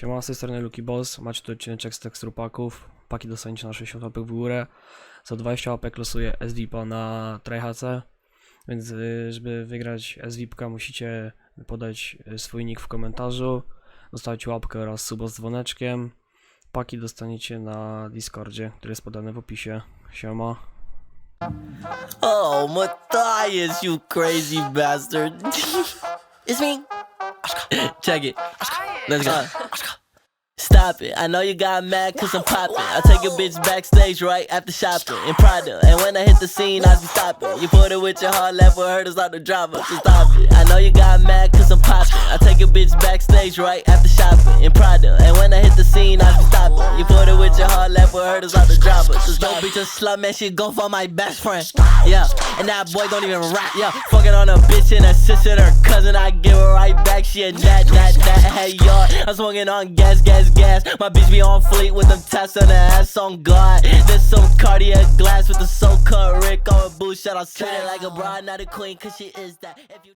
Siema, z tej strony Luki Boss. Macie tu odcinek z tekstur paków. Paki dostaniecie na 60 łapek w górę. Za 20 łapek losuję SVIP-a na TryHC. Więc y, żeby wygrać SVIP-ka musicie podać y, swój nick w komentarzu. Zostawić łapkę oraz suba z dzwoneczkiem. Paki dostaniecie na Discordzie, który jest podany w opisie. Siema. Oh, Matthias, you crazy bastard. it's me. Check it. Let's go. Stop it. I know you got mad cause I'm popping. I take a bitch backstage right after shopping in Prada. And when I hit the scene, I be stopping. You put it with your heart left with it's like the drama. So stop it. I know you got mad cause I'm popping. I take a bitch backstage right after shopping in Prada. And when I hit the scene, I be stopping. Her, it's like the drama. Cause don't be just slut, man. She go for my best friend. Yeah. And that boy don't even rap. Yeah. Fucking on a bitch and a sister, her cousin. I give her right back. She a that, that, that. Hey, y'all. I'm swinging on gas, gas, gas. My bitch be on fleet with them tats on the ass on God. There's some cardiac glass with the so cut Rick on a boo shot. Treat it like a bride, not a queen, cause she is that. If you